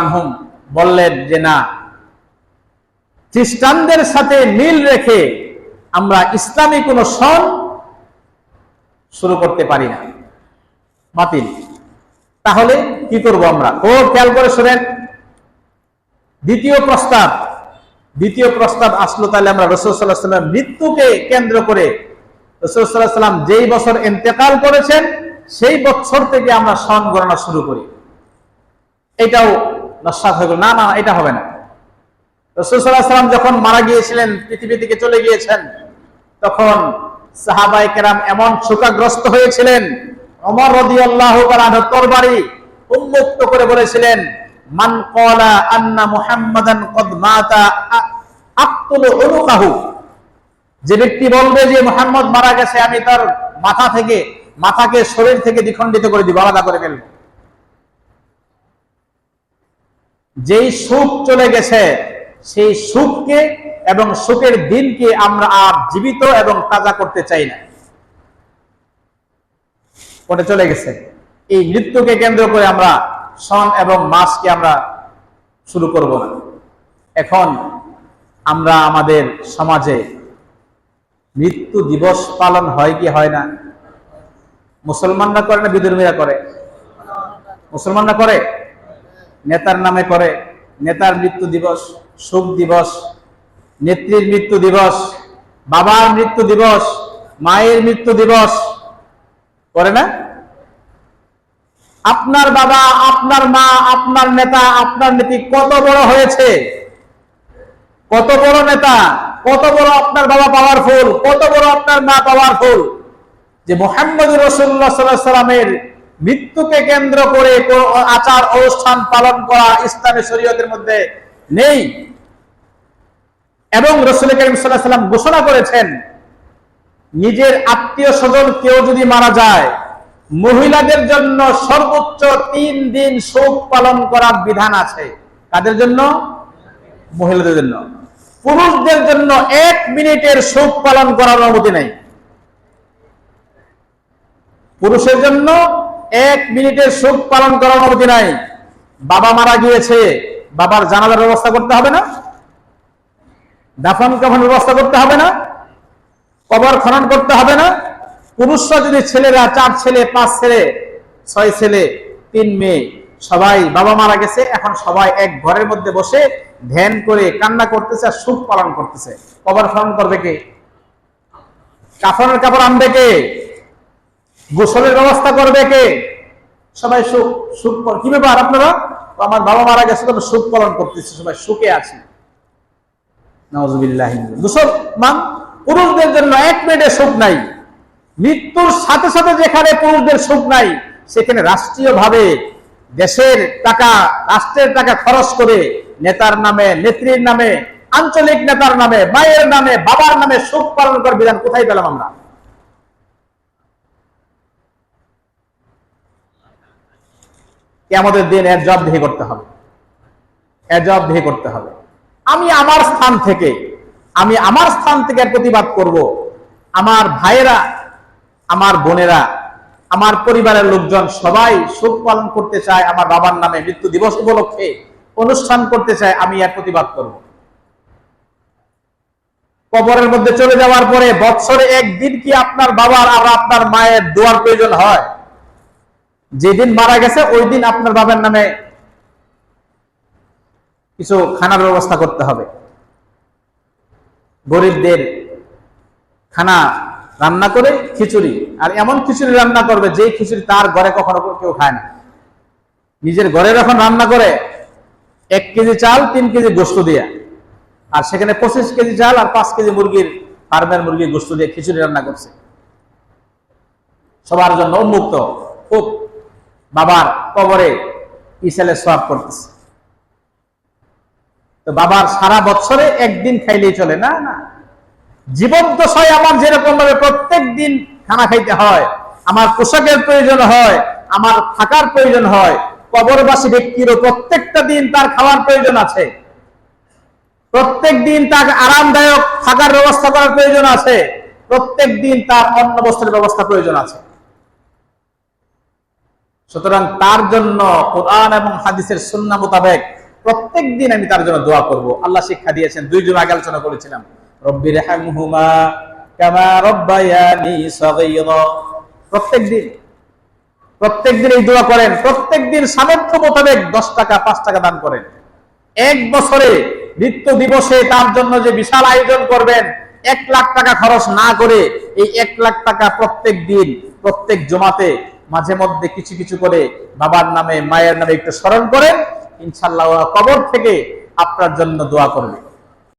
আনহুম বললেন যে না, খ্রিস্টানদের সাথে মিল রেখে আমরা ইসলামী কোন সন শুরু করতে পারি না। বাতিল। তাহলে কি করব আমরা? ও, খেয়াল করে শোনেন। দ্বিতীয় প্রস্তাব দ্বিতীয় প্রস্তাব আসলো তাহলে আমরা মৃত্যুকে কেন্দ্র করে যেই বছর ইন্তেকাল করেছেন, সেই বছর থেকে আমরা সন গণনা শুরু করি। এটাও নস্বাত হয়ে গেল। না না, এটা হবে না। রসুল সাল্লাহ সাল্লাম যখন মারা গিয়েছিলেন, পৃথিবী থেকে চলে গিয়েছেন, তখন সাহাবাই কেরাম এমন শোকাগ্রস্ত হয়েছিলেন অমর রদি আল্লাহ তরবারি উন্মুক্ত করে বলেছিলেন, মান কলা আন্না মুহাম্মাদান কদ মাতা আক্তুল উনুকাহু যে ব্যক্তি বলবে যে মুহাম্মদ মারা গেছে, আমি তার মাথা থেকে, মাথাকে শরীর থেকে দ্বিখণ্ডিত করে দিব, আলাদা করে ফেলব। যেই সুখ চলে গেছে, সেই সুখকে এবং সুখের দিনকে আমরা আর জীবিত এবং তাজা করতে চাই না। ওটা চলে গেছে। এই মৃত্যুকে কেন্দ্র করে আমরা সন এবং মাসকে আমরা শুরু করব। না এখন আমরা আমাদের সমাজে মৃত্যু দিবস পালন হয় কি হয় না? মুসলমানরা করে না বিধর্মীরা করে? মুসলমানরা করে? নেতার নামে করে, নেতার মৃত্যু দিবস, শোক দিবস, নেত্রীর মৃত্যু দিবস, বাবার মৃত্যু দিবস, মায়ের মৃত্যু দিবস, করে না? আপনার বাবা, আপনার মা, আপনার নেতা, আপনার নেত্রী কত বড় হয়েছে? কত বড় নেতা, কত বড় আপনার বাবা পাওয়ারফুল কত বড় আপনার মা পাওয়ারফুল যে মোহাম্মদ রসুল্লাহ সাল্লাহ সাল্লামের মৃত্যুকে কেন্দ্র করে আচার অনুষ্ঠান পালন করা ইসলামী শরীয়তের মধ্যে নেই। এবং রসুল করিম সাল্লাম ঘোষণা করেছেন, নিজের আত্মীয় স্বজন কেউ যদি মারা যায়, মহিলাদের জন্য সর্বোচ্চ তিন দিন শোক পালন করার বিধান আছে। কাদের জন্য? মহিলাদের জন্য। পুরুষদের জন্য এক মিনিটের শোক পালন করার অনুমতি নেই। পুরুষের জন্য এক মিনিটের শোক পালন করার অনুমতি নাই। বাবা মারা গিয়েছে, বাবার জানাজার ব্যবস্থা করতে হবে না। দাফন কাফন ব্যবস্থা করতে হবে না। কবর খনন করতে হবে না। পুরুষরা যদি ছেলেরা, চার ছেলে, পাঁচ ছেলে, ছয় ছেলে, তিন মেয়ে, সবাই বাবা মারা গেছে, এখন সবাই এক ঘরের মধ্যে বসে ধ্যান করে কান্না করতেছে আর সুখ পালন করতেছে। কবর খনন করবে কে? কাফনের কাপড় আনবে কে? গোসলের ব্যবস্থা করবে কে? সবাই সুখ সুখ কি ব্যাপার আপনারা? আমার বাবা মারা গেছে তো সুখ পালন করতেছে সবাই সুখে আছি। মুসলমান পুরুষদের জন্য এক মিনিটে সুখ নাই। মৃত্যুর সাথে সাথে যেখানে পুরুষদের সুখ নাই সেখানে রাষ্ট্রীয় ভাবে দেশের টাকা রাষ্ট্রের টাকা খরচ করে নেতার নামে নেত্রীর নামে আঞ্চলিক নেতার নামে মায়ের নামে বাবার নামে সুখ পালন করার বিধান কোথায় পেলাম আমরা? আমাদের দিন এর জবাবদিহি করতে হবে। এর জবাবদিহি করতে হবে। আমি আমার স্থান থেকে, আমি আমার স্থান থেকে প্রতিবাদ করব। আমার ভাইয়েরা, আমার বোনেরা, আমার পরিবারের লোকজন সবাই শোক পালন করতে চায়, আমার বাবার নামে মৃত্যু দিবস উপলক্ষে অনুষ্ঠান করতে চায়, আমি এর প্রতিবাদ করব। কবরের মধ্যে চলে যাওয়ার পরে বৎসরে একদিন কি আপনার বাবার আর আপনার মায়ের দোয়ার প্রয়োজন হয়? যেদিন মারা গেছে ওই দিন আপনার বাবার নামে কিছু খানার ব্যবস্থা করতে হবে। গরিবদের খানা রান্না করে খিচুড়ি, আর এমন খিচুড়ি রান্না করবে যে খিচুড়ি তার ঘরে কখনো কেউ খায় না। নিজের ঘরে যখন রান্না করে এক কেজি চাল, তিন কেজি গোস্ত দিয়ে। আর সেখানে পঁচিশ কেজি চাল আর পাঁচ কেজি মুরগির, ফার্মের মুরগির গোস্ত দিয়ে খিচুড়ি রান্না করছে। সবার জন্য উন্মুক্ত। খুব বাবার কবরে ইসালে সব করতেছে। তো বাবার সারা বছরে একদিন খাইলেই চলে, না না। জীবন দশায় আমার যেরকম ভাবে প্রত্যেক দিন খানা খাইতে হয়, আমার পোশাকের প্রয়োজন হয়, আমার থাকার প্রয়োজন হয়, কবরবাসী ব্যক্তিরও প্রত্যেকটা দিন তার খাওয়ার প্রয়োজন আছে। প্রত্যেক দিন তার আরামদায়ক থাকার ব্যবস্থা করার প্রয়োজন আছে, প্রত্যেক দিন তার অন্ন বস্ত্রের ব্যবস্থা প্রয়োজন আছে। সুতরাং তার জন্য কোরআন এবং হাদিসের সুন্না মোতাবেক প্রত্যেক দিন আমি তার জন্য দোয়া করব। আল্লাহ শিক্ষা দিয়েছেন, দুই জন আগে আলোচনা করেছিলাম। রব্বির হামহুমা প্রত্যেক এই করেন সামর্থ্য মোতাবেক দশ টাকা, পাঁচ টাকা দান করেন। এক বছরে দিবসে তার জন্য যে বিশাল আয়োজন করবেন, এক লাখ টাকা খরচ না করে এই এক লাখ টাকা প্রত্যেক দিন, প্রত্যেক জমাতে মাঝে মধ্যে কিছু কিছু করে বাবার নামে, মায়ের নামে একটু স্মরণ করেন ইনশাল্লাহ কবর থেকে আপনার জন্য দোয়া করবে।